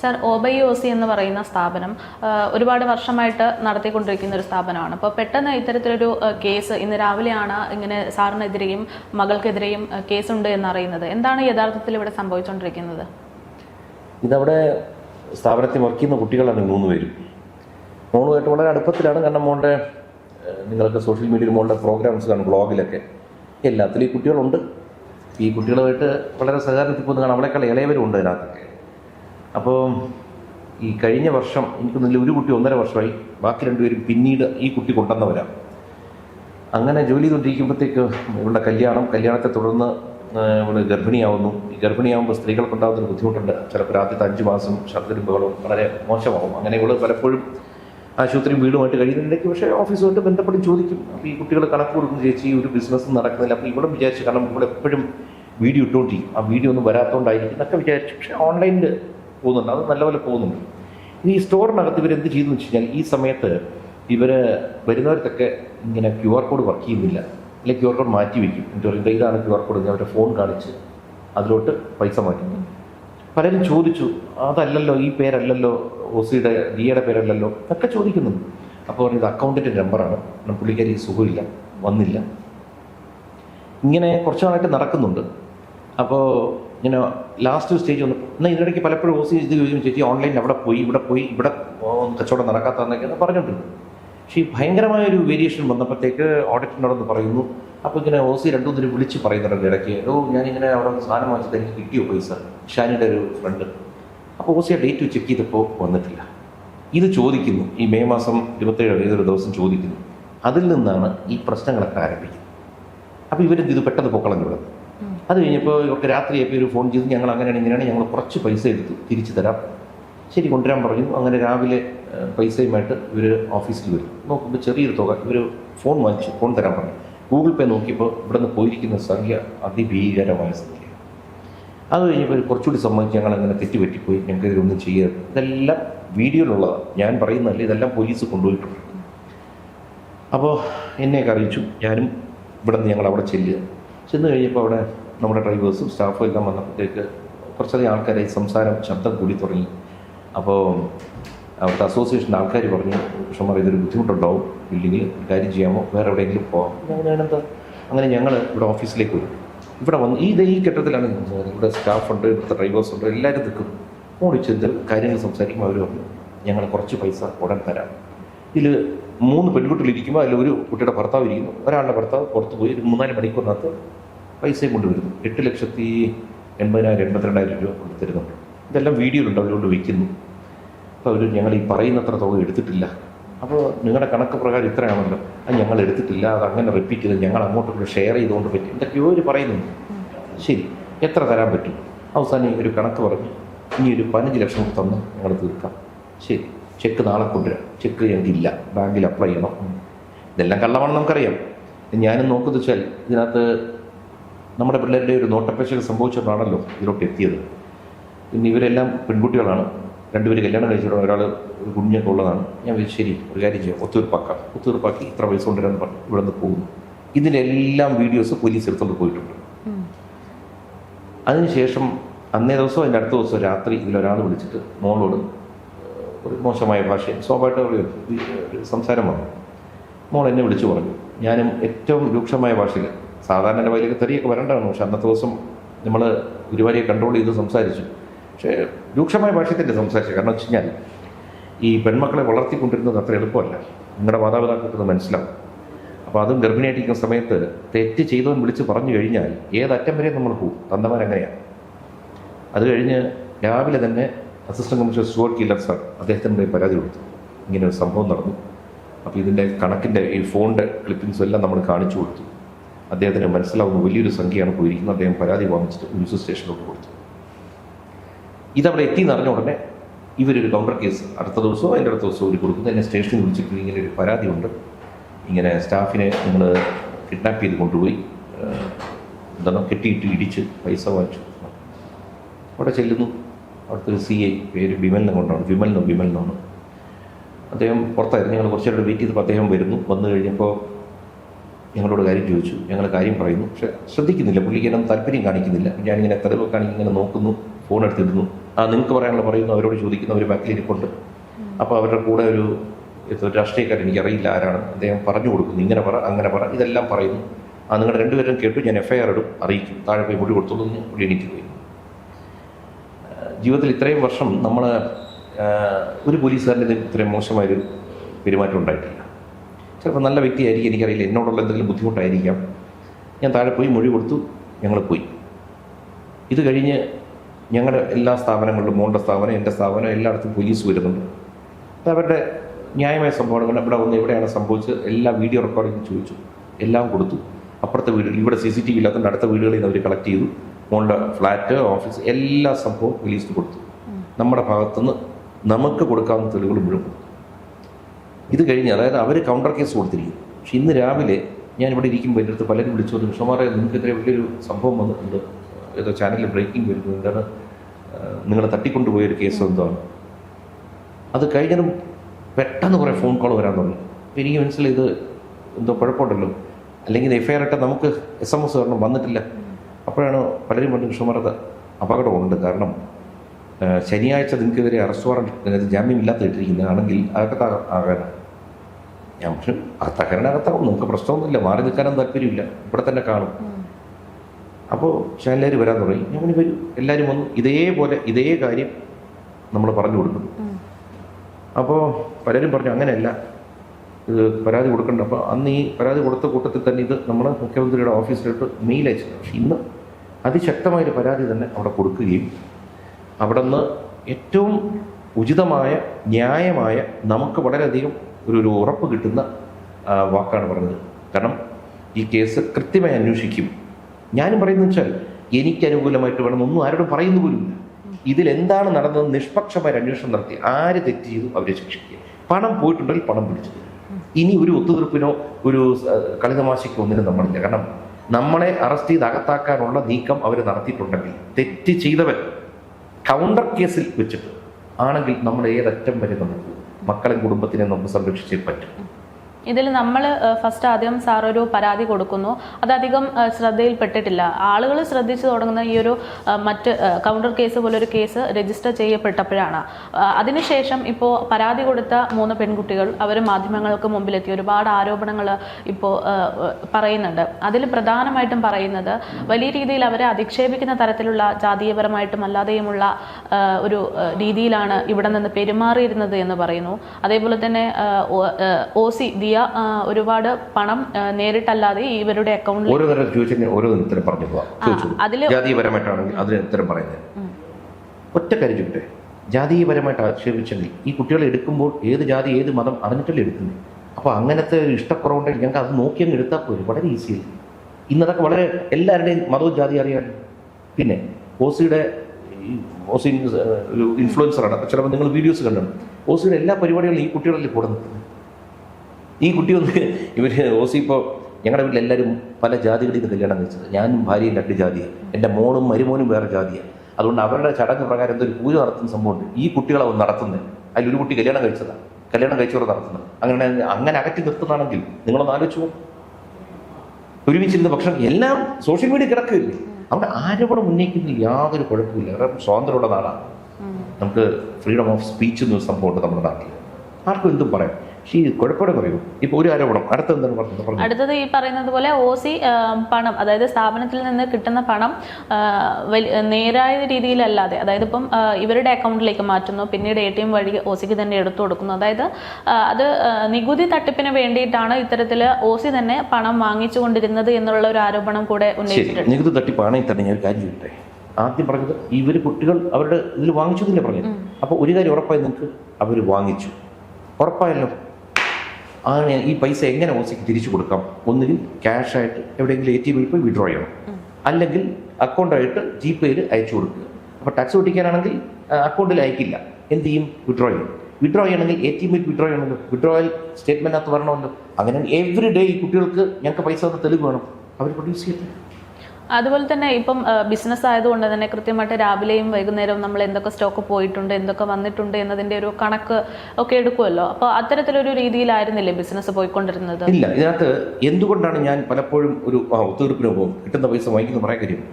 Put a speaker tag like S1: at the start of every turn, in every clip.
S1: Sir C എന്ന് പറയുന്ന സ്ഥാപനം ഒരുപാട് വർഷമായിട്ട് നടത്തിക്കൊണ്ടിരിക്കുന്ന ഒരു സ്ഥാപനമാണ്. അപ്പോൾ പെട്ടെന്ന് ഇത്തരത്തിലൊരു കേസ് ഇന്ന് രാവിലെയാണ് ഇങ്ങനെ സാറിനെതിരെയും മകൾക്കെതിരെയും കേസുണ്ട് എന്നറിയുന്നത് എന്താണ് യഥാർത്ഥത്തിൽ ഇവിടെ സംഭവിച്ചുകൊണ്ടിരിക്കുന്നത്
S2: ഇതവിടെ സ്ഥാപനത്തിൽ വർക്ക് ചെയ്യുന്ന കുട്ടികളാണ് മൂന്ന് പേരും. മോളുമായിട്ട് വളരെ അടുപ്പത്തിലാണ്. കാരണം മോളുടെ നിങ്ങൾക്ക് സോഷ്യൽ മീഡിയയിൽ മോളുടെ പ്രോഗ്രാംസ് കാണും ബ്ലോഗിലൊക്കെ എല്ലാത്തിലും ഈ കുട്ടികളുണ്ട്. ഈ കുട്ടികളുമായിട്ട് വളരെ സഹകരണത്തിൽ പോകുന്ന കാണാം അവളെക്കാൾ ഇളയവരും ഉണ്ട് അതിനകത്തൊക്കെ. അപ്പോൾ ഈ കഴിഞ്ഞ വർഷം എനിക്ക് എനിക്കൊന്നില്ല ഒരു കുട്ടി ഒന്നര വർഷമായി. ബാക്കി രണ്ടുപേരും പിന്നീട് ഈ കുട്ടി കൊണ്ടുവന്നവരാണ് അങ്ങനെ ജോലി ചെയ്തുകൊണ്ടിരിക്കുമ്പോഴത്തേക്ക് ഇവളുടെ കല്യാണം കല്യാണത്തെ തുടർന്ന് ഇവിടെ ഗർഭിണിയാവുന്നു. ഈ ഗർഭിണിയാവുമ്പോൾ സ്ത്രീകൾക്കുണ്ടാകുന്ന ബുദ്ധിമുട്ടുണ്ട്. ചിലപ്പോൾ ആദ്യത്തെ അഞ്ച് മാസം ബഹളവും വളരെ മോശമാവും. അങ്ങനെ ഇവൾ പലപ്പോഴും ആശുപത്രി വീടുമായിട്ട് കഴിയുന്നുണ്ടെങ്കിൽ പക്ഷേ ഓഫീസുമായിട്ട് ബന്ധപ്പെട്ട് ചോദിക്കും. അപ്പോൾ ഈ കുട്ടികൾ കണക്ക് കൊടുക്കുന്ന ചേച്ചി ഒരു ബിസിനസ്സും നടക്കുന്നില്ല. അപ്പോൾ ഇവിടെ വിചാരിച്ചു കാരണം ഇവിടെ എപ്പോഴും വീഡിയോ ഇട്ടുകൊണ്ടിരിക്കും ആ വീഡിയോ ഒന്നും വരാത്തതുകൊണ്ടായിരിക്കും എന്നൊക്കെ വിചാരിച്ചു. പക്ഷേ ഓൺലൈനിൽ പോകുന്നുണ്ട്. അത് നല്ലപോലെ പോകുന്നുണ്ട്. ഇനി ഈ സ്റ്റോറിനകത്ത് ഇവരെന്ത് ചെയ്യുന്നു വെച്ച് കഴിഞ്ഞാൽ ഈ സമയത്ത് ഇവർ വരുന്നവർക്കൊക്കെ ഇങ്ങനെ ക്യു ആർ കോഡ് വർക്ക് ചെയ്യുന്നില്ല. അല്ലെങ്കിൽ ക്യു ആർ കോഡ് മാറ്റി വയ്ക്കും എന്നിട്ട് പറയും "ദേ ഇതാണ് ക്യു ആർ കോഡ് അവരുടെ ഫോൺ കാണിച്ച് അതിലോട്ട് പൈസ മാറ്റുന്നു. പലരും ചോദിച്ചു അതല്ലല്ലോ ഈ പേരല്ലല്ലോ ഒസിയുടെ ഡിയുടെ പേരല്ലല്ലോ ഒക്കെ ചോദിക്കുന്നു. അപ്പോൾ പറഞ്ഞത് അക്കൗണ്ടിന്റെ നമ്പറാണ്. പുള്ളിക്കാരി സുഖമില്ല വന്നില്ല. ഇങ്ങനെ കുറച്ച് നാളായിട്ട് നടക്കുന്നുണ്ട്. അപ്പോൾ ഇങ്ങനെ ലാസ്റ്റ് സ്റ്റേജ് വന്നു എന്നാൽ ഇതിനിടയ്ക്ക് പലപ്പോഴും ഓസി ഇത് ചോദിക്കും ചേച്ചി ഓൺലൈനിൽ അവിടെ പോയി ഇവിടെ പോയി ഇവിടെ ഓ, കച്ചവടം നടക്കാത്തതെന്നൊക്കെ പറഞ്ഞിട്ടുണ്ട്. പക്ഷേ ഈ ഭയങ്കരമായ ഒരു വേരിയേഷൻ വന്നപ്പോഴത്തേക്ക് ഓഡിറ്റിനോടൊന്ന് പറയുന്നു. അപ്പോൾ ഇങ്ങനെ ഓസി രണ്ടു മൂന്നിന് വിളിച്ച് പറയുന്നുണ്ട് ഇടയ്ക്ക്. ഓ ഞാനിങ്ങനെ അവിടെ സാധനം വാങ്ങിച്ചത് എനിക്ക് കിട്ടിയോ പൈസ? ഷാനിയുടെ ഒരു ഫ്രണ്ട് അപ്പോൾ ഓസി ആ ഡേറ്റ് ചെക്ക് ചെയ്തപ്പോൾ വന്നിട്ടില്ല. ഇത് ചോദിക്കുന്നു. ഈ മെയ് മാസം ഇരുപത്തേഴ് ഏതൊരു ദിവസം ചോദിക്കുന്നു. അതിൽ നിന്നാണ് ഈ പ്രശ്നങ്ങളൊക്കെ ആരംഭിക്കുന്നത്. അപ്പോൾ ഇവരെന്ത് ഇത് പെട്ടെന്ന് പൊക്കളഞ്ഞു വിടും അത് കഴിഞ്ഞപ്പോൾ ഇവർക്ക് രാത്രിയൊക്കെ ഒരു ഫോൺ ചെയ്ത് ഞങ്ങൾ അങ്ങനെയാണ് ഇങ്ങനെയാണ് ഞങ്ങൾ കുറച്ച് പൈസ എടുത്തു തിരിച്ചു തരാം. ശരി കൊണ്ടുവരാൻ പറഞ്ഞു. അങ്ങനെ രാവിലെ പൈസയുമായിട്ട് ഇവർ ഓഫീസിൽ വരും. നോക്കുമ്പോൾ ചെറിയൊരു തുക ഇവർ ഫോൺ വാങ്ങിച്ചു ഫോൺ തരാൻ പറഞ്ഞു. ഗൂഗിൾ പേ നോക്കിയപ്പോൾ ഇവിടെ നിന്ന് പോയിരിക്കുന്ന സംഖ്യ അതിഭീകരമായ സംഖ്യ അത് കഴിഞ്ഞപ്പോൾ കുറച്ചുകൂടി സംബന്ധിച്ച് ഞങ്ങൾ അങ്ങനെ തെറ്റുപറ്റിപ്പോയി ഞങ്ങൾക്ക് ഇതൊന്നും ചെയ്യരുത് ഇതെല്ലാം വീഡിയോയിലുള്ളതാണ് ഞാൻ പറയുന്നതല്ല ഇതെല്ലാം പോലീസ് കൊണ്ടുപോയിട്ടുണ്ട്. അപ്പോൾ എന്നെയൊക്കെ അറിയിച്ചു. ഞാനും ഇവിടെ നിന്ന് ഞങ്ങൾ അവിടെ ചെല്ലുക. ചെന്ന് കഴിഞ്ഞപ്പോൾ അവിടെ നമ്മുടെ ഡ്രൈവേഴ്സും സ്റ്റാഫും എല്ലാം വന്നപ്പോഴത്തേക്ക് കുറച്ചധികം ആൾക്കാരെ സംസാരം ശബ്ദം കൂടി തുടങ്ങി. അപ്പോൾ അവിടുത്തെ അസോസിയേഷന്റെ ആൾക്കാർ പറഞ്ഞു കൃഷ്ണന്മാർ ഇതൊരു ബുദ്ധിമുട്ടുണ്ടാവും. ഇല്ലെങ്കിൽ ഒരു കാര്യം ചെയ്യാമോ? വേറെ എവിടെയെങ്കിലും പോകാം ഞാനെന്താ അങ്ങനെ ഞങ്ങൾ ഇവിടെ ഓഫീസിലേക്ക് വരും. ഇവിടെ വന്ന് ഈ ഈ നിന്നത്. ഇവിടെ സ്റ്റാഫുണ്ട് ഇവിടുത്തെ ഡ്രൈവേഴ്സ് ഉണ്ട് എല്ലാവരും നിൽക്കും. ഓടിച്ച് എന്ത് കാര്യങ്ങൾ സംസാരിക്കുമ്പോൾ അവർ പറഞ്ഞു ഞങ്ങൾ കുറച്ച് പൈസ ഉടൻ തരാം. ഇതിൽ മൂന്ന് പെൺകുട്ടികൾ ഇരിക്കുമ്പോൾ അതിൽ ഒരു കുട്ടിയുടെ ഭർത്താവ് ഇരിക്കുന്നു. ഒരാളുടെ ഭർത്താവ് പുറത്ത് പോയി ഒരു മൂന്നാൽ മണിക്കൂറിനകത്ത് പൈസയും കൊണ്ടുവരുന്നു. എട്ട് ലക്ഷത്തി എൺപതിനായിരം എൺപത്തിരണ്ടായിരം രൂപ കൊണ്ട് ഇതെല്ലാം വീഡിയോയിലുണ്ട് അവരോട് വയ്ക്കുന്നു അപ്പോൾ അവർ ഞങ്ങൾ ഈ പറയുന്നത്ര തുക എടുത്തിട്ടില്ല. അപ്പോൾ നിങ്ങളുടെ കണക്ക് പ്രകാരം ഇത്രയാണല്ലോ. അത് ഞങ്ങൾ എടുത്തിട്ടില്ല അത് അങ്ങനെ റിപ്പീറ്റ് ചെയ്ത് ഞങ്ങൾ അങ്ങോട്ടൊക്കെ ഷെയർ ചെയ്തുകൊണ്ട് പറ്റും എന്തൊക്കെയോ ഒരു പറയുന്നുണ്ട്. ശരി എത്ര തരാൻ പറ്റും? അവസാനം ഒരു കണക്ക് പറഞ്ഞ് ഇനി ഒരു പതിനഞ്ച് ലക്ഷം തന്ന് ഞങ്ങൾ തീർക്കാം. ശരി ചെക്ക് നാളെ കൊണ്ടുവരാം. ചെക്ക് ഞങ്ങൾക്കില്ല ബാങ്കിൽ അപ്ലൈ ചെയ്യണം. ഇതെല്ലാം കള്ളമാണെന്ന് നമുക്കറിയാം. ഞാനും നോക്കുന്നത് വെച്ചാൽ ഇതിനകത്ത് നമ്മുടെ പിള്ളേരുടെ ഒരു നോട്ടപ്പശകൾ സംഭവിച്ചതാണല്ലോ ഇതിലോട്ട് എത്തിയത്. പിന്നെ ഇവരെല്ലാം പെൺകുട്ടികളാണ്. രണ്ടുപേര് കല്യാണം കഴിച്ചിട്ടുണ്ട് ഒരാൾ ഒരു കുഞ്ഞൊക്കെ ഉള്ളതാണ്. ഞാൻ ശരി ഒരു കാര്യം ചെയ്യാം. ഒത്തുതീർപ്പാക്കാം. ഒത്തുതീർപ്പാക്കി ഇത്ര പൈസ കൊണ്ടുവരാന്ന് പറഞ്ഞു ഇവിടെ നിന്ന് പോകുന്നു. ഇതിനെല്ലാം വീഡിയോസ് പോലീസ് എടുത്തുകൊണ്ട് പോയിട്ടുണ്ട്. അതിനുശേഷം അന്നേ ദിവസം അതിന്റെ അടുത്ത ദിവസം രാത്രി ഇതിലൊരാൾ വിളിച്ചിട്ട് മോളോട് ഒരു മോശമായ ഭാഷയിൽ സ്വാഭാവികമായിട്ട് സംസാരം വന്നു മോൾ എന്നെ വിളിച്ചു പറഞ്ഞു. ഞാനും ഏറ്റവും രൂക്ഷമായ ഭാഷയിൽ സാധാരണ എന്റെ തെറിയൊക്കെ വരേണ്ടതാണ്. പക്ഷെ അന്നത്തെ ദിവസം നമ്മൾ ഗുരുവാരിയെ കൺട്രോൾ ചെയ്ത് സംസാരിച്ചു. പക്ഷേ രൂക്ഷമായ ഭാഷയിൽ തന്നെ സംസാരിച്ചു. കാരണം വെച്ച് കഴിഞ്ഞാൽ ഈ പെൺമക്കളെ വളർത്തിക്കൊണ്ടിരുന്നത് അത്ര എളുപ്പമല്ല. നിങ്ങളുടെ മാതാപിതാക്കൾക്ക് ഒന്ന് മനസ്സിലാവും. അപ്പോൾ അതും ഗർഭിണിയായിട്ടിരിക്കുന്ന സമയത്ത് തെറ്റ് ചെയ്തവൻ വിളിച്ച് പറഞ്ഞു കഴിഞ്ഞാൽ ഏതറ്റം വരെ നമ്മൾ പോകും തന്തമാരങ്ങനെയാണ് അത് കഴിഞ്ഞ് രാവിലെ തന്നെ assistant commissioner Stuart Killer sir അദ്ദേഹത്തിന്റെ പരാതി കൊടുത്തു. ഇങ്ങനെ ഒരു സംഭവം നടന്നു. അപ്പോൾ ഇതിന്റെ കണക്കിന്റെ ഈ ഫോണിന്റെ ക്ലിപ്പിങ്സും എല്ലാം നമ്മൾ കാണിച്ചു കൊടുത്തു. അദ്ദേഹത്തിന് മനസ്സിലാവുന്ന വലിയൊരു സംഖ്യയാണ് പോയിരിക്കുന്നത്. അദ്ദേഹം പരാതി വാങ്ങിച്ചിട്ട് പോലീസ് സ്റ്റേഷനിലോട്ട് കൊടുത്തു. ഇതവിടെ എത്തി എന്നറിഞ്ഞ ഉടനെ ഇവരൊരു കൗണ്ടർ കേസ് അടുത്ത ദിവസവും അതിന്റെ അടുത്ത ദിവസവും ഒരു കൊടുക്കുന്നു. എന്നെ സ്റ്റേഷനിൽ വിളിച്ചിട്ട് ഇങ്ങനെ ഒരു പരാതിയുണ്ട് ഇങ്ങനെ സ്റ്റാഫിനെ നിങ്ങൾ കിഡ്നാപ്പ് ചെയ്ത് കൊണ്ടുപോയി എന്താണോ കെട്ടിയിട്ട് ഇടിച്ച് പൈസ വാങ്ങിച്ചു. അവിടെ ചെല്ലുന്നു. അവിടുത്തെ ഒരു സി ഐ പേര് ബിമലിനെ കൊണ്ടാണ്. വിമലിനോ ബിമലിനാണ് അദ്ദേഹം പുറത്തായിരുന്നു. ഞങ്ങൾ കുറച്ച് വെയിറ്റ് ചെയ്തപ്പോൾ അദ്ദേഹം വരുന്നു. വന്നു കഴിഞ്ഞപ്പോൾ ഞങ്ങളോട് കാര്യം ചോദിച്ചു. ഞങ്ങൾ കാര്യം പറയുന്നു. പക്ഷെ ശ്രദ്ധിക്കുന്നില്ല. പുള്ളിക്ക് എന്നെ താല്പര്യം കാണിക്കുന്നില്ല. ഞാനിങ്ങനെ തെളിവ് കാണിക്കും ഇങ്ങനെ നോക്കുന്നു ഫോൺ എടുത്തിരുന്നു ആ നിങ്ങൾക്ക് പറയാനുള്ള പറയുന്നു. അവരോട് ചോദിക്കുന്നു. അവർ ബാക്കിലിരിപ്പുണ്ട് അപ്പോൾ അവരുടെ കൂടെ ഒരു രാഷ്ട്രീയക്കാരൻ രാഷ്ട്രീയക്കാരൻ എനിക്കറിയില്ല ആരാണ് അദ്ദേഹം പറഞ്ഞു കൊടുക്കുന്നു. ഇങ്ങനെ പറ അങ്ങനെ പറ ഇതെല്ലാം പറയുന്നു. ആ നിങ്ങളുടെ രണ്ടുപേരും കേട്ടു. ഞാൻ എഫ് ഐ ആർ ഇടും. അറിയിക്കും. താഴെ പോയി മൊഴി കൊടുത്തോളൂ പുള്ളി എണീറ്റ് പോയി. ജീവിതത്തിൽ ഇത്രയും വർഷം നമ്മൾ ഒരു പോലീസുകാരന്റെ ഇത്രയും മോശമായൊരു പെരുമാറ്റം ഉണ്ടായിട്ടില്ല. ചിലപ്പോൾ നല്ല വ്യക്തിയായിരിക്കും എനിക്കറിയില്ല. എന്നോടുള്ള എന്തെങ്കിലും ബുദ്ധിമുട്ടായിരിക്കാം. ഞാൻ താഴെ പോയി മൊഴി കൊടുത്തു ഞങ്ങൾ പോയി. ഇത് കഴിഞ്ഞ് ഞങ്ങളുടെ എല്ലാ സ്ഥാപനങ്ങളിലും മോളുടെ സ്ഥാപനം എന്റെ സ്ഥാപനം എല്ലായിടത്തും പോലീസ് വരുന്നുണ്ട്. അത് അവരുടെ ന്യായമായ സംഭവങ്ങൾ ഇവിടെ വന്ന് എവിടെയാണ് സംഭവിച്ചത്? എല്ലാ വീഡിയോ റെക്കോർഡിംഗ് ചോദിച്ചു. എല്ലാം കൊടുത്തു. അപ്പുറത്തെ വീട് ഇവിടെ സി സി ടി വി ഇല്ലാത്തതുകൊണ്ട് അടുത്ത വീടുകളിൽ നിന്ന് അവർ കളക്ട് ചെയ്തു. മോളുടെ ഫ്ലാറ്റ് ഓഫീസ് എല്ലാ സംഭവവും പോലീസിന് കൊടുത്തു. നമ്മുടെ ഭാഗത്തുനിന്ന് നമുക്ക് കൊടുക്കാവുന്ന തെളിവുകൾ മുഴുവൻ കൊടുത്തു. ഇത് കഴിഞ്ഞ് അതായത് അവർ കൗണ്ടർ കേസ് കൊടുത്തിരിക്കും. പക്ഷെ ഇന്ന് രാവിലെ ഞാൻ ഇവിടെ ഇരിക്കുമ്പോൾ എന്റെ അടുത്ത് പലരും വിളിച്ചു പറഞ്ഞു വിഷമാറെ നിങ്ങൾക്കെതിരെ വലിയൊരു സംഭവം വന്നിട്ടുണ്ട് ഏതോ ചാനലിൽ ബ്രേക്കിംഗ് വരുന്നു. എന്താണ് നിങ്ങളെ തട്ടിക്കൊണ്ടുപോയൊരു കേസ് എന്താണ് അത് കഴിഞ്ഞതും പെട്ടെന്ന് കുറേ ഫോൺ കോൾ വരാൻ തുടങ്ങി. അപ്പോൾ എനിക്ക് മനസ്സിലായി ഇത് എന്തോ കുഴപ്പമുണ്ടല്ലോ. അല്ലെങ്കിൽ എഫ് ഐ ആർ ഇട്ട നമുക്ക് എസ് എം എസ് കാരണം വന്നിട്ടില്ല. അപ്പോഴാണ് പലരും പറഞ്ഞു കൃഷ്ണമാരത് അപകടമുണ്ട്. കാരണം ശനിയാഴ്ച നിങ്ങൾക്കെതിരെ അറസ്റ്റ് വാറണ്ട് ജാമ്യമില്ലാത്ത ജാമ്യം ഇല്ലാത്ത ഇട്ടിരിക്കുന്നതാണെങ്കിൽ അകത്ത് ആകാനാണ് ഞാൻ പക്ഷെ അകത്തകരനകത്താവും നമുക്ക് പ്രശ്നമൊന്നുമില്ല. മാറി നിൽക്കാനും താല്പര്യമില്ല. ഇവിടെ തന്നെ കാണും. അപ്പോൾ ചാനലുകാർ വരാൻ തുടങ്ങി. ഞാൻ പറഞ്ഞു വരും. എല്ലാവരും വന്നു. ഇതേപോലെ ഇതേ കാര്യം നമ്മൾ പറഞ്ഞു കൊടുക്കും അപ്പോൾ പലരും പറഞ്ഞു അങ്ങനെയല്ല. ഇത് പരാതി കൊടുക്കേണ്ട. അപ്പോൾ അന്ന് ഈ പരാതി കൊടുത്ത കൂട്ടത്തിൽ തന്നെ ഇത് നമ്മൾ മുഖ്യമന്ത്രിയുടെ ഓഫീസിലോട്ട് മെയിൽ അയച്ചു പക്ഷെ ഇന്ന് അതിശക്തമായൊരു പരാതി തന്നെ അവിടെ കൊടുക്കുകയും അവിടെ നിന്ന് ഏറ്റവും ഉചിതമായ ന്യായമായ നമുക്ക് വളരെയധികം ഒരു ഒരു ഉറപ്പ് കിട്ടുന്ന വാക്കാണ് പറഞ്ഞത്. കാരണം ഈ കേസ് കൃത്യമായി അന്വേഷിക്കും. ഞാനും പറയുന്നത് വെച്ചാൽ എനിക്ക് അനുകൂലമായിട്ട് വേണം ഒന്നും ആരോടും പറയുന്നു പോലും ഇതിൽ എന്താണ് നടന്നത് നിഷ്പക്ഷമായ അന്വേഷണം നടത്തി. ആര് തെറ്റ് ചെയ്തു അവരെ ശിക്ഷിക്കുക. പണം പോയിട്ടുണ്ടെങ്കിൽ പണം പിടിച്ചു ഇനി ഒരു ഒത്തുതീർപ്പിനോ ഒരു കളിതമാശയ്ക്കോ ഒന്നിനും നമ്മളില്ല. കാരണം നമ്മളെ അറസ്റ്റ് ചെയ്ത് അകത്താക്കാനുള്ള നീക്കം അവർ നടത്തിയിട്ടുണ്ടെങ്കിൽ തെറ്റ് ചെയ്തവൻ കൗണ്ടർ കേസിൽ വെച്ചിട്ട് ആണെങ്കിൽ നമ്മൾ ഏതറ്റം വരെ നമുക്ക് മക്കളെ കുടുംബത്തിനെ നമുക്ക് സംരക്ഷിച്ചേ പറ്റും.
S1: ഇതിൽ നമ്മൾ ഫസ്റ്റ് ആദ്യം സാർ ഒരു പരാതി കൊടുക്കുന്നു. അതധികം ശ്രദ്ധയിൽപ്പെട്ടിട്ടില്ല. ആളുകൾ ശ്രദ്ധിച്ചു തുടങ്ങുന്ന ഈ ഒരു മറ്റ് കൗണ്ടർ കേസ് പോലൊരു കേസ് രജിസ്റ്റർ ചെയ്യപ്പെട്ടപ്പോഴാണ്. അതിനുശേഷം ഇപ്പോൾ പരാതി കൊടുത്ത മൂന്ന് പെൺകുട്ടികൾ അവർ മാധ്യമങ്ങൾക്ക് മുമ്പിലെത്തി. ഒരുപാട് ആരോപണങ്ങൾ ഇപ്പോൾ പറയുന്നുണ്ട്. അതിൽ പ്രധാനമായിട്ടും പറയുന്നത് വലിയ രീതിയിൽ അവരെ അധിക്ഷേപിക്കുന്ന തരത്തിലുള്ള ജാതീയപരമായിട്ടും അല്ലാതെയുമുള്ള ഒരു രീതിയിലാണ് ഇവിടെ നിന്ന് പെരുമാറിയിരുന്നത് എന്ന് പറയുന്നു. അതേപോലെ തന്നെ ഒ സി ആ, ഒരുപാട് പണം നേരിട്ടല്ലാതെ ഇവരുടെ അക്കൗണ്ടിൽ
S2: ഒരു തരം ചോദിച്ചാൽ ഒരു ഉത്തരം പറഞ്ഞു പോവാം. ചോദിച്ചു
S1: അതിൽ
S2: ജാതീയപരമായിട്ടാണെങ്കിൽ അതിന് ഉത്തരം പറയുന്നത്. ഒറ്റ കാര്യം ചോദിട്ടെ ജാതീയപരമായിട്ട് ആക്ഷേപിച്ചെങ്കിൽ ഈ കുട്ടികളെ എടുക്കുമ്പോൾ ഏത് ജാതി ഏത് മതം അറിഞ്ഞിട്ടല്ലേ എടുക്കുന്നത്? അപ്പോൾ അങ്ങനത്തെ ഒരു ഇഷ്ടക്കുറവുണ്ടെങ്കിൽ ഞങ്ങൾക്ക് അത് നോക്കി അങ്ങ് എടുത്താൽ പോലും വളരെ ഈസിയല്ലേ ഇന്നതൊക്കെ വളരെ എല്ലാവരുടെയും മതവും ജാതി അറിയാമല്ലോ പിന്നെ ഓസിയുടെ ഓസി ഒരു ഇൻഫ്ലുവൻസറാണ് ചിലപ്പോൾ നിങ്ങൾ വീഡിയോസ് കണ്ടാണ് ഓസിയുടെ എല്ലാ പരിപാടികളും ഈ കുട്ടികളിൽ കൂടെ നിൽക്കുന്നത്? ഈ കുട്ടി ഒന്ന് ഇവർ ഓസി ഇപ്പോൾ ഞങ്ങളുടെ വീട്ടിൽ എല്ലാവരും പല ജാതികളിൽ നിന്ന് കല്യാണം കഴിച്ചത്. ഞാനും ഭാര്യയും രണ്ട് ജാതിയാണ് എന്റെ മോളും മരുമോനും വേറെ ജാതിയാണ് അതുകൊണ്ട് അവരുടെ ചടങ്ങ് പ്രകാരം എന്തൊരു പൂജ നടത്തുന്ന സംഭവമുണ്ട്. ഈ കുട്ടികളെ ഒന്ന് നടത്തുന്നത് അതിലൊരു കുട്ടി കല്യാണം കഴിച്ചതാണ് കല്യാണം കഴിച്ചവർ നടത്തുന്നത് അങ്ങനെ അങ്ങനെ അകറ്റി നിർത്തുന്നതാണെങ്കിൽ നിങ്ങളൊന്ന് ആലോചിച്ചു ഒരുമിച്ചിരുന്ന് ഒരുമിച്ചിരുന്ന പക്ഷം എല്ലാം സോഷ്യൽ മീഡിയ കിടക്കില്ലേ അവിടെ ആരോപണം ഉന്നയിക്കുന്നതിൽ യാതൊരു കുഴപ്പമില്ല കാരണം സ്വാതന്ത്ര്യമുള്ള നാടാണ്. നമുക്ക് ഫ്രീഡം ഓഫ് സ്പീച്ച് എന്നൊരു സംഭവമുണ്ട് നമ്മുടെ നാട്ടിൽ ആർക്കും എന്തും പറയാം. പക്ഷേ ഈ കുഴപ്പമില്ല പറയൂ. ഇപ്പോൾ ഒരു ആരോപണം. അടുത്ത എന്താണ് പറഞ്ഞത്?
S1: അടുത്തത് ഈ പറയുന്നത് പോലെ ഒ സി പണം അതായത് സ്ഥാപനത്തിൽ നിന്ന് കിട്ടുന്ന പണം നേരായ രീതിയിലല്ലാതെ അതായത് ഇപ്പം ഇവരുടെ അക്കൗണ്ടിലേക്ക് മാറ്റുന്നു. പിന്നീട് എ ടി എം വഴി ഒ സിക്ക് തന്നെ എടുത്തു കൊടുക്കുന്നു. അതായത് അത് നികുതി തട്ടിപ്പിന് വേണ്ടിയിട്ടാണ് ഇത്തരത്തിൽ ഒ സി തന്നെ പണം വാങ്ങിച്ചുകൊണ്ടിരുന്നത് എന്നുള്ള ഒരു ആരോപണം കൂടെ ഉന്നയിച്ചിട്ടുണ്ട്.
S2: നികുതി തട്ടിപ്പാണെങ്കിൽ തന്നെ ഞാൻ ഒരു കാര്യം ചോദിക്കട്ടെ? ആദ്യം പറഞ്ഞത് ഇവർ കുട്ടികൾ അവരുടെ ഇതിൽ വാങ്ങിച്ചു തന്നെ പറഞ്ഞത്? അപ്പോൾ ഒരു കാര്യം ഉറപ്പായി നിങ്ങൾക്ക് അവർ വാങ്ങിച്ചു. ഉറപ്പായല്ലോ? അങ്ങനെ ഈ പൈസ എങ്ങനെ ഓസിക്ക് തിരിച്ചു കൊടുക്കാം? ഒന്നുകിൽ ക്യാഷ് ആയിട്ട് എവിടെയെങ്കിലും എ ടി എമ്മിൽ പോയി വിഡ്രോ ചെയ്യണം. അല്ലെങ്കിൽ അക്കൗണ്ടായിട്ട് ജി പേയിൽ അയച്ചു കൊടുക്കുക. അപ്പോൾ ടാക്സ് പൊട്ടിക്കാനാണെങ്കിൽ അക്കൗണ്ടിൽ അയക്കില്ല. എന്ത് ചെയ്യും? വിഡ്രോ ചെയ്യും. വിഡ്രോ ചെയ്യണമെങ്കിൽ എ ടി എമ്മിൽ വിഡ്രോ ചെയ്യണമല്ലോ. വിഡ്രോയൽ സ്റ്റേറ്റ്മെന്റിനകത്ത് വരണമല്ലോ. അങ്ങനെ എവറി ഡേ ഈ കുട്ടികൾക്ക് ഞങ്ങൾക്ക് പൈസ തന്ന തെളിവ് വേണം. അവർ പ്രൊഡ്യൂസ് ചെയ്യത്തില്ല
S1: അതുപോലെ തന്നെ ഇപ്പം ബിസിനസ് ആയതുകൊണ്ട് തന്നെ കൃത്യമായിട്ട് രാവിലെയും വൈകുന്നേരവും നമ്മൾ എന്തൊക്കെ സ്റ്റോക്ക് പോയിട്ടുണ്ട് എന്തൊക്കെ വന്നിട്ടുണ്ട് എന്നതിന്റെ ഒരു കണക്ക് ഒക്കെ എടുക്കുമല്ലോ. അപ്പോൾ അത്തരത്തിലൊരു രീതിയിലായിരുന്നില്ലേ ബിസിനസ് പോയിക്കൊണ്ടിരുന്നത്?
S2: ഇല്ല ഇതിനകത്ത് എന്തുകൊണ്ടാണ് ഞാൻ പലപ്പോഴും ഒരു ഒത്തുതീർപ്പിന് പോകും കിട്ടുന്ന പൈസ വാങ്ങിക്കുന്ന പറയാൻ കാര്യം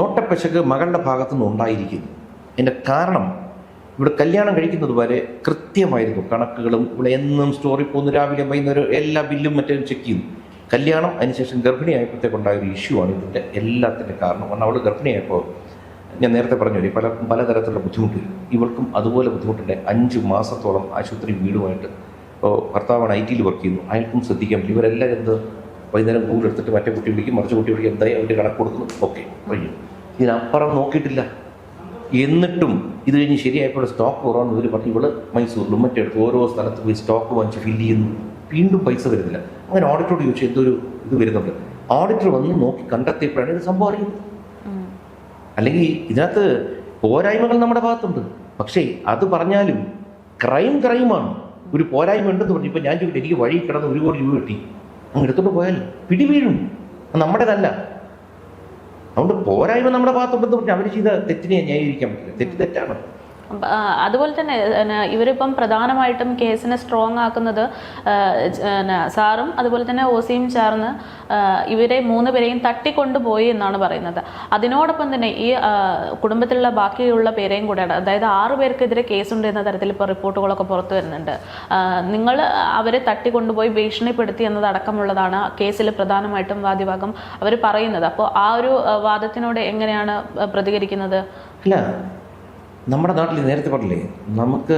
S2: നോട്ടപ്പശക്ക് മകളുടെ ഭാഗത്തു നിന്ന് ഉണ്ടായിരിക്കുന്നു. എന്റെ കാരണം ഇവിടെ കല്യാണം കഴിക്കുന്നത് വരെ കൃത്യമായിരുന്നു കണക്കുകളും ഇവിടെ എന്നും സ്റ്റോറി പോകുന്നു രാവിലെ വൈകുന്നേരം എല്ലാ ബില്ലും മറ്റും ചെക്ക് ചെയ്തു കല്യാണം അതിനുശേഷം ഗർഭിണിയായപ്പോഴത്തേക്കുണ്ടായ ഒരു ഇഷ്യൂ ആണ് ഇതിന്റെ എല്ലാത്തിന്റെ കാരണം. കാരണം അവൾ ഗർഭിണിയായപ്പോൾ ഞാൻ നേരത്തെ പറഞ്ഞു പല പലതരത്തിലുള്ള ബുദ്ധിമുട്ട് ഇവൾക്കും അതുപോലെ ബുദ്ധിമുട്ടുണ്ട്. അഞ്ച് മാസത്തോളം ആശുപത്രി വീടുമായിട്ട്. ഇപ്പോൾ ഭർത്താവാണ് ഐ ടിയിൽ വർക്ക് ചെയ്യുന്നു. അയാൾക്കും ശ്രദ്ധിക്കാൻ പറ്റും. ഇവരെല്ലാം എന്ത്? വൈകുന്നേരം കൂടുതലെടുത്തിട്ട് മറ്റേ കുട്ടി വിളിക്കും മറിച്ച് കുട്ടി വിളിക്കും എന്തായി അവന്റെ കണക്ക് കൊടുക്കുന്നു? ഓക്കെ കഴിഞ്ഞു. ഇതിനപ്പുറം നോക്കിയിട്ടില്ല. എന്നിട്ടും ഇത് കഴിഞ്ഞ് ശരിയായപ്പോൾ സ്റ്റോക്ക് കുറവാണെന്ന് ഇവർ പറഞ്ഞു. ഇവൾ മൈസൂരിലും മറ്റെടുത്ത് ഓരോ സ്ഥലത്ത് പോയി സ്റ്റോക്ക് വാങ്ങിച്ച് ഫില്ല് ചെയ്യുന്നു. വീണ്ടും പൈസ വരുന്നില്ല അങ്ങനെ ഓഡിറ്ററോട് ചോദിച്ചു എന്തൊരു ഇത് വരുന്നുണ്ട്? ഓഡിറ്റർ വന്ന് നോക്കി കണ്ടെത്തിയപ്പോഴാണ് ഇത് സംഭവം അറിയുന്നത്. അല്ലെങ്കിൽ ഇതിനകത്ത് പോരായ്മകൾ നമ്മുടെ ഭാഗത്തുണ്ട്. പക്ഷേ അത് പറഞ്ഞാലും ക്രൈം ക്രൈമാണ് ഒരു പോരായ്മ ഉണ്ടെന്ന് പറഞ്ഞു ഇപ്പം ഞാൻ ചോദിക്കട്ടെ എനിക്ക് വഴി കിടന്ന് ഒരു കോടി രൂപ കിട്ടി. അങ്ങ് എടുത്തോണ്ട് പോയാൽ പിടി വീഴും അത് നമ്മുടേതല്ല. അതുകൊണ്ട് പോരായ്മ നമ്മുടെ ഭാഗത്തുണ്ടെന്ന് പറഞ്ഞാൽ അവർ ചെയ്ത തെറ്റിനെ ന്യായീകരിക്കാൻ പറ്റില്ല. തെറ്റ് തെറ്റാണ്.
S1: അതുപോലെ തന്നെ ഇവരിപ്പം പ്രധാനമായിട്ടും കേസിനെ സ്ട്രോങ് ആക്കുന്നത് സാറും അതുപോലെ തന്നെ ഓസിയും ചേർന്ന് ഇവരെ മൂന്ന് പേരെയും തട്ടിക്കൊണ്ടുപോയി എന്നാണ് പറയുന്നത്. അതിനോടൊപ്പം തന്നെ ഈ കുടുംബത്തിലുള്ള ബാക്കിയുള്ള പേരെയും കൂടെ അതായത് ആറു പേർക്കെതിരെ കേസുണ്ട് എന്ന തരത്തിൽ ഇപ്പോൾ റിപ്പോർട്ടുകളൊക്കെ പുറത്തു വരുന്നുണ്ട്. നിങ്ങൾ അവരെ തട്ടിക്കൊണ്ടുപോയി ഭീഷണിപ്പെടുത്തി എന്നതടക്കമുള്ളതാണ് കേസിൽ പ്രധാനമായിട്ടും വാദിഭാഗം അവർ പറയുന്നത്. അപ്പോൾ ആ ഒരു വാദത്തിനോട് എങ്ങനെയാണ് പ്രതികരിക്കുന്നത്?
S2: അല്ല നമ്മുടെ നാട്ടിൽ നേരത്തെ പറഞ്ഞില്ലേ നമുക്ക്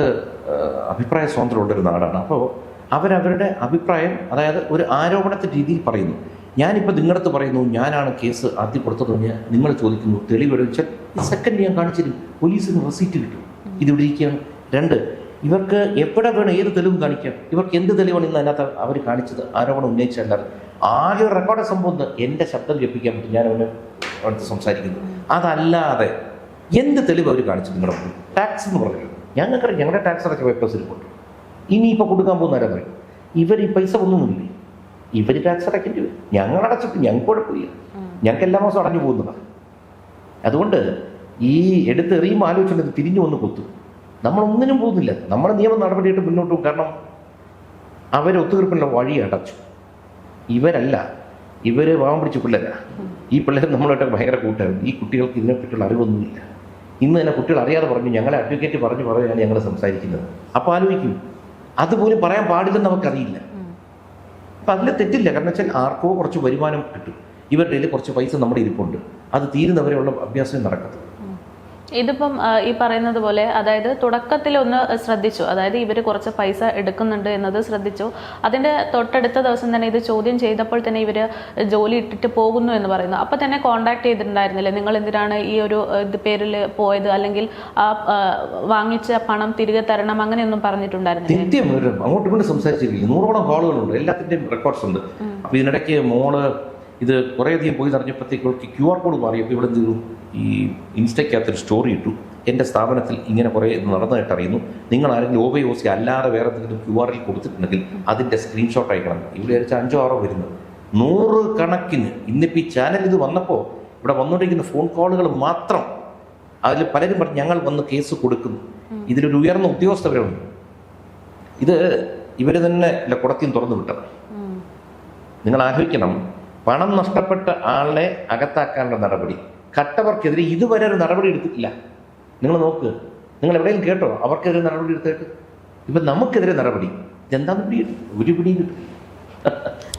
S2: അഭിപ്രായ സ്വാതന്ത്ര്യമുള്ളൊരു നാടാണ്. അപ്പോൾ അവരവരുടെ അഭിപ്രായം അതായത് ഒരു ആരോപണത്തെ രീതിയിൽ പറയുന്നു. ഞാനിപ്പോൾ നിങ്ങളുടെ അടുത്ത് പറയുന്നു ഞാനാണ് കേസ് ആദ്യം കൊടുത്തത് ഞാൻ നിങ്ങൾ ചോദിക്കുന്നു തെളിവ് വെച്ചാൽ സെക്കൻഡ് ഞാൻ കാണിച്ചിരും പോലീസിന് റെസീറ്റ് കിട്ടും. ഇതിവിടെ ഇരിക്കുകയാണ്. രണ്ട് ഇവർക്ക് എവിടെ വേണം ഏത് തെളിവും കാണിക്കാം ഇവർക്ക് എന്ത് തെളിവാണ് ഇന്ന് അതിനകത്ത് അവർ കാണിച്ചത്? ആരോപണം ഉന്നയിച്ചല്ലാതെ ആകെ റെക്കോർഡ് സംഭവം എന്റെ ശബ്ദം ജപ്പിക്കാൻ പറ്റും. ഞാൻ അടുത്ത് സംസാരിക്കുന്നു. അതല്ലാതെ എന്ത് തെളിവ് അവർ കാണിച്ചു നിങ്ങളുടെ മുമ്പിൽ? ടാക്സ് എന്ന് പറഞ്ഞു ഞങ്ങൾക്ക് ഞങ്ങളുടെ ടാക്സ് അടച്ച പേപ്പേഴ്സ് റിപ്പോർട്ട് ഇനി ഇപ്പോൾ കൊടുക്കാൻ പോകുന്ന ആരാ പറയും? ഇവർ ഈ പൈസ ഒന്നുമില്ലേ ഇവർ ടാക്സ് അടയ്ക്കേണ്ടി വരും. ഞങ്ങൾ അടച്ചിട്ട് ഞങ്ങൾക്ക് കുഴപ്പമില്ല. ഞങ്ങൾക്ക് എല്ലാ മാസവും അടഞ്ഞു പോകുന്നതാണ് അതുകൊണ്ട് ഈ എടുത്തെറിയുമ്പോൾ ആലോചിച്ചുകൊണ്ട് ഇത് തിരിഞ്ഞു വന്ന് കൊത്തും. നമ്മളൊന്നിനും പോകുന്നില്ല. നമ്മുടെ നിയമ നടപടിയായിട്ട് മുന്നോട്ട് പോകും. കാരണം അവർ ഒത്തുതീർപ്പിനുള്ള വഴി അടച്ചു. ഇവരല്ല ഇവർ വാമം പിടിച്ച പിള്ളേരാ. ഈ പിള്ളേർ നമ്മളായിട്ട് ഭയങ്കര കൂട്ടായിരുന്നു ഈ കുട്ടികൾക്ക് ഇതിനെപ്പറ്റിയുള്ള അറിവൊന്നുമില്ല. ഇന്ന് തന്നെ കുട്ടികൾ അറിയാതെ പറഞ്ഞു ഞങ്ങളെ അഡ്വക്കേറ്റ് പറഞ്ഞു പറയുകയാണ് ഞങ്ങൾ സംസാരിക്കുന്നത്. അപ്പോൾ ആലോചിക്കും. അതുപോലും പറയാൻ പാടില്ലെന്ന് അവർക്കറിയില്ല അപ്പം അതിൽ തെറ്റില്ല. കാരണം വെച്ചാൽ ആർക്കോ കുറച്ച് വരുമാനം കിട്ടും. ഇവരുടെ കയ്യിൽ കുറച്ച് പൈസ നമ്മുടെ ഇരിപ്പുണ്ട്. അത് തീരുന്നവരെയുള്ള അഭ്യാസം നടക്കത്തുള്ളൂ.
S1: ഇതിപ്പം ഈ പറയുന്നത് പോലെ അതായത് തുടക്കത്തിൽ ഒന്ന് ശ്രദ്ധിച്ചു. അതായത് ഇവർ കുറച്ച് പൈസ എടുക്കുന്നുണ്ട് എന്നത് ശ്രദ്ധിച്ചു. അതിന്റെ തൊട്ടടുത്ത ദിവസം തന്നെ ഇത് ചോദ്യം ചെയ്തപ്പോൾ തന്നെ ഇവർ ജോലി ഇട്ടിട്ട് പോകുന്നു എന്ന് പറയുന്നു. അപ്പം തന്നെ കോണ്ടാക്ട് ചെയ്തിട്ടുണ്ടായിരുന്നില്ലേ? നിങ്ങൾ എന്തിനാണ് ഈ ഒരു ഇത് പേരിൽ പോയത്? അല്ലെങ്കിൽ ആ വാങ്ങിച്ച പണം തിരികെ തരണം അങ്ങനെയൊന്നും പറഞ്ഞിട്ടുണ്ടായിരുന്നില്ലേ?
S2: അങ്ങോട്ടും ഇങ്ങോട്ടും സംസാരിച്ചിരിക്കും. നൂറോളം കോളുകളുണ്ട് എല്ലാത്തിന്റെയും റെക്കോർഡ്സ് ഉണ്ട്. അപ്പോൾ ഇതിനിടയ്ക്ക് മോൾ ഇത് കുറേയധികം പോയി നിറഞ്ഞപ്പോഴത്തേക്ക് ക്യു ആർ കോഡ് മാറിയപ്പോൾ ഇവിടെ എന്ത് ചെയ്തു? ഈ ഇൻസ്റ്റയ്ക്കകത്തൊരു സ്റ്റോറി ഇട്ടു. എന്റെ സ്ഥാപനത്തിൽ ഇങ്ങനെ കുറേ ഇത് നടന്നതായിട്ട് അറിയുന്നു. നിങ്ങൾ ആരെങ്കിലും ഒ ബൈ ഒ സി അല്ലാതെ വേറെ എന്തെങ്കിലും ക്യു ആറിൽ കൊടുത്തിട്ടുണ്ടെങ്കിൽ അതിന്റെ സ്ക്രീൻഷോട്ട് അയക്കണം. ഇവിടെ വെച്ചാൽ അഞ്ചോ ആറോ വരുന്നത് നൂറ് കണക്കിന് ഇന്നിപ്പോൾ ഈ ചാനൽ ഇത് വന്നപ്പോൾ ഇവിടെ വന്നുകൊണ്ടിരിക്കുന്ന ഫോൺ കോളുകൾ മാത്രം അതിൽ പലരും പറഞ്ഞു ഞങ്ങൾ വന്ന് കേസ് കൊടുക്കുന്നു. ഇതിലൊരു ഉയർന്ന ഉദ്യോഗസ്ഥരുണ്ട് ഇത് ഇവർ തന്നെ ഇല്ല കുടത്തിയും തുറന്നു വിട്ടത്. നിങ്ങൾ ആലോചിക്കണം പണം നഷ്ടപ്പെട്ട ആളെ അകത്താക്കാനുള്ള നടപടി. കട്ടവർക്കെതിരെ ഇതുവരെ ഒരു നടപടി എടുത്തിട്ടില്ല. നിങ്ങൾ നോക്ക്. നിങ്ങൾ എവിടെയെങ്കിലും കേട്ടോ? അവർക്കെതിരെ നടപടി എടുത്തിട്ട് ഇപ്പം നമുക്കെതിരെ നടപടി. ഇതെന്താണെന്ന് പിടി ഒരു പിടിയും കിട്ടും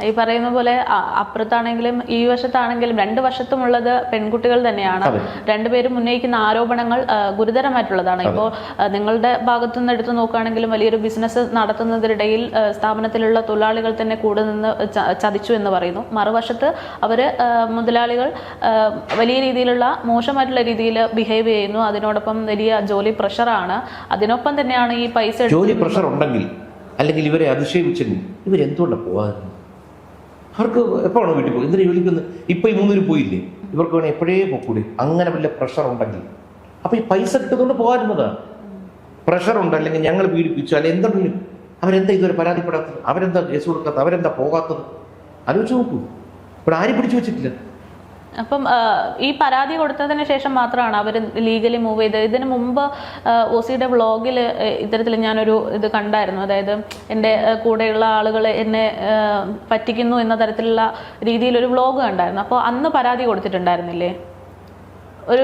S1: ഈ പറയുന്ന പോലെ അപ്പുറത്താണെങ്കിലും ഈ വശത്താണെങ്കിലും രണ്ട് വശത്തുമുള്ളത് പെൺകുട്ടികൾ തന്നെയാണ്. രണ്ടുപേരും ഉന്നയിക്കുന്ന ആരോപണങ്ങൾ ഗുരുതരമായിട്ടുള്ളതാണ്. ഇപ്പോൾ നിങ്ങളുടെ ഭാഗത്തു നിന്ന് എടുത്തു നോക്കുകയാണെങ്കിലും വലിയൊരു ബിസിനസ് നടത്തുന്നതിനിടയിൽ സ്ഥാപനത്തിലുള്ള തൊഴിലാളികൾ തന്നെ കൂടെ നിന്ന് ചതിച്ചു എന്ന് പറയുന്നു. മറുവശത്ത് അവർ ആ, മുതലാളികൾ വലിയ രീതിയിലുള്ള മോശമായിട്ടുള്ള രീതിയിൽ ബിഹേവ് ചെയ്യുന്നു. അതിനോടൊപ്പം വലിയ ജോലി പ്രഷറാണ്. അതിനൊപ്പം തന്നെയാണ് ഈ പൈസ
S2: ജോലി പ്രഷർ ഉണ്ടെങ്കിൽ അല്ലെങ്കിൽ ഇവരെ അതിശയിപ്പിച്ചെങ്കിൽ ഇവരെന്തുകൊണ്ടാണ് പോകാറുണ്ട് അവർക്ക് എപ്പോഴാണോ വീട്ടിൽ പോകും എന്തിനാ ജോലിക്ക് ഇപ്പൊ ഈ മൂന്നൂര് പോയില്ലേ? ഇവർക്ക് വേണേൽ എപ്പോഴേ പോക്കൂടി? അങ്ങനെ വലിയ പ്രഷർ ഉണ്ടെങ്കിൽ. അപ്പോൾ ഈ പൈസ കിട്ടുന്നതുകൊണ്ട് പോകാറുന്നതാണ് പ്രഷർ ഉണ്ട് അല്ലെങ്കിൽ ഞങ്ങൾ പീഡിപ്പിച്ചു അല്ലെങ്കിൽ എന്തെങ്കിലും അവരെന്താ ഇതുവരെ പരാതിപ്പെടാത്തത്? അവരെന്താ കേസ് കൊടുക്കാത്തത്? അവരെന്താ പോകാത്തത്? ആലോചിച്ച് നോക്കൂ. ഇവിടെ ആരും പിടിച്ചു വെച്ചിട്ടില്ല.
S1: അപ്പം ഈ പരാതി കൊടുത്തതിന് ശേഷം മാത്രമാണ് അവർ ലീഗലി മൂവ് ചെയ്തത് ഇതിന് മുമ്പ് ഒ സിയുടെ വ്ളോഗിൽ ഇത്തരത്തിൽ ഞാനൊരു ഇത് കണ്ടായിരുന്നു. അതായത് എന്റെ കൂടെയുള്ള ആളുകൾ എന്നെ പറ്റിക്കുന്നു എന്ന തരത്തിലുള്ള രീതിയിലൊരു വ്ളോഗ് കണ്ടായിരുന്നു. അപ്പോൾ അന്ന് പരാതി കൊടുത്തിട്ടുണ്ടായിരുന്നില്ലേ? ഒരു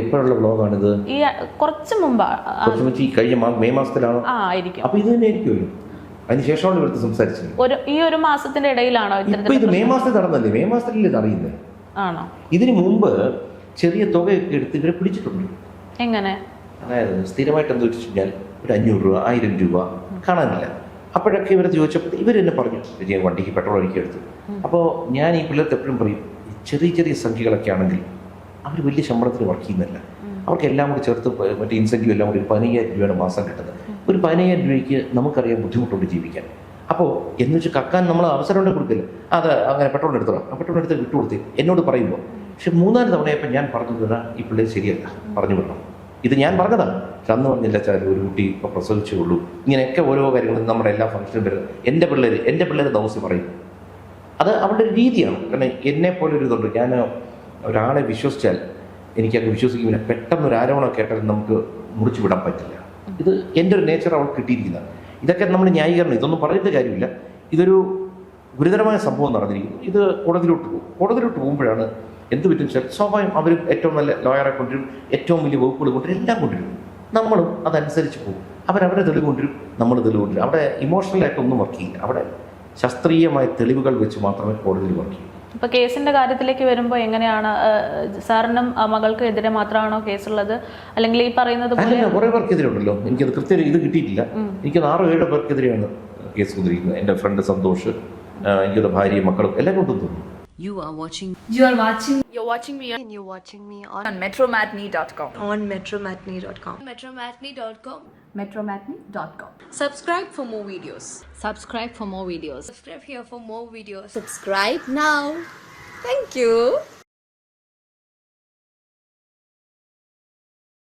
S2: എപ്പോഴുള്ള വ്ളോഗാണിത്
S1: ഈ കുറച്ച്
S2: മുമ്പാണ് കഴിഞ്ഞ മെയ് മാസത്തിലാണോ?
S1: ആ ആയിരിക്കും.
S2: അപ്പോൾ ഇത് തന്നെ ആയിരിക്കുമല്ലോ അതിനുശേഷമാണ് ഇവിടുത്തെ സംസാരിച്ചത്.
S1: ഒരു ഈ ഒരു മാസത്തിന്റെ ഇടയിലാണോ
S2: ഇത് മെയ് മാസത്തിൽ നടന്നല്ലേ മെയ് മാസത്തിൽ ഇത് അറിയുന്നത്
S1: ആണോ?
S2: ഇതിനു മുമ്പ് ചെറിയ തുകയൊക്കെ എടുത്ത് ഇവരെ പിടിച്ചിട്ടുണ്ട്.
S1: എങ്ങനെ?
S2: അതായത് സ്ഥിരമായിട്ട് എന്താ വെച്ച് കഴിഞ്ഞാൽ ഒരു അഞ്ഞൂറ് രൂപ ആയിരം രൂപ കാണാനില്ല അപ്പോഴൊക്കെ ഇവരെ ചോദിച്ചപ്പോൾ ഇവർ തന്നെ പറഞ്ഞു വിജയൻ വണ്ടിക്ക് പെട്രോൾ അടിക്കി എടുത്തു. അപ്പോൾ ഞാൻ ഈ പിള്ളേർക്ക് എപ്പോഴും പറയും ചെറിയ ചെറിയ സംഖ്യകളൊക്കെ ആണെങ്കിൽ അവർ വലിയ ശമ്പളത്തിന് വർക്ക് ചെയ്യുന്നില്ല. അവർക്ക് എല്ലാം കൂടി ചേർത്ത് മറ്റേ ഇൻസെന്റീവ് എല്ലാം കൂടി ഒരു പതിനയ്യായിരം രൂപയാണ് മാസം കിട്ടുന്നത്. ഒരു പതിനയ്യായിരം രൂപയ്ക്ക് നമുക്കറിയാം ബുദ്ധിമുട്ടുണ്ട് ജീവിക്കാൻ. അപ്പോൾ എന്ന് വെച്ച് കക്കാൻ നമ്മൾ അവസരം ഉണ്ട് കൊടുക്കില്ല. അത് അങ്ങനെ പെട്രോൾ എടുത്തോളാം. പെട്രോൾ എടുത്ത് വിട്ടു കൊടുത്തി എന്നോട് പറയുമ്പോൾ പക്ഷെ മൂന്നാൽ തവണയപ്പോൾ ഞാൻ പറഞ്ഞു തരാം ഈ പിള്ളേർ ശരിയല്ല. പറഞ്ഞു വിടണം. ഇത് ഞാൻ പറഞ്ഞതാണ്. അന്ന് പറഞ്ഞില്ല ചാൽ ഒരു കുട്ടി ഇപ്പോൾ പ്രസവിച്ചേ ഉള്ളൂ. ഇങ്ങനെയൊക്കെ ഓരോ കാര്യങ്ങളും നമ്മുടെ എല്ലാ ഫംഗ്ഷനും വരുന്നത് എന്റെ പിള്ളേർ എന്റെ പിള്ളേർ താമസി പറയും. അത് അവരുടെ ഒരു രീതിയാണ്. കാരണം എന്നെ ഒരു ഇതുണ്ട്. ഞാൻ ഒരാളെ വിശ്വസിച്ചാൽ എനിക്കങ്ങ് വിശ്വസിക്കുന്നില്ല. പെട്ടെന്ന് ഒരു ആരോപണം കേട്ടാൽ നമുക്ക് മുറിച്ചു വിടാൻ പറ്റില്ല. ഇത് എന്റെ ഒരു നേച്ചർ അവൾ കിട്ടിയിരിക്കുന്നത്. ഇതൊക്കെ നമ്മൾ ന്യായീകരണം ഇതൊന്നും പറഞ്ഞിട്ട് കാര്യമില്ല. ഇതൊരു ഗുരുതരമായ സംഭവം നടന്നിരിക്കുന്നു. ഇത് കോടതിയിലോട്ട് പോകും. കോടതിയിലോട്ട് പോകുമ്പോഴാണ് എന്ത് പറ്റും വെച്ചാൽ സ്വാഭാവികം അവർ ഏറ്റവും നല്ല ലോയറെ കൊണ്ടുവരും ഏറ്റവും വലിയ വകുപ്പുകൾ കൊണ്ടുവരും എല്ലാം കൊണ്ടുവരും. നമ്മളും അതനുസരിച്ച് പോകും. അവരവരെ തെളിവ് കൊണ്ടുവരും നമ്മൾ തെളിവ് കൊണ്ടുവരും. അവിടെ ഇമോഷണലായിട്ട് ഒന്നും വർക്ക് ചെയ്യില്ല. അവിടെ ശാസ്ത്രീയമായ തെളിവുകൾ വെച്ച് മാത്രമേ കോടതിയിൽ വർക്ക് ചെയ്യൂ.
S1: ഇപ്പൊ കേസിന്റെ കാര്യത്തിലേക്ക് വരുമ്പോൾ എങ്ങനെയാണ് സാറിനും മകൾക്കെതിരെ മകൾക്കും എതിരെ മാത്രമാണോ കേസുള്ളത്? അല്ലെങ്കിൽ ഈ പറയുന്നത്
S2: കുറേ പേർക്കെതിരെ ഉണ്ടല്ലോ എനിക്കത് കൃത്യം ഇത് കിട്ടിയിട്ടില്ല. എനിക്കത് ആറോ ഏഴോ പേർക്കെതിരെയാണ് കേസ് കൊണ്ടിരിക്കുന്നത് എന്റെ ഫ്രണ്ട് സന്തോഷ് ആ, എനിക്കത് ഭാര്യയും മക്കളും എല്ലാം കൊണ്ടും തോന്നുന്നു
S3: You are watching
S4: You are watching
S5: You're watching me
S3: and you're watching me on,
S5: on metromatney.com.
S3: on metromatney.com.
S5: Metromatney.com.
S4: metromatney.com.
S3: Subscribe for more videos.
S5: Subscribe for more videos.
S3: Subscribe here for more videos.
S5: Subscribe now. Thank you.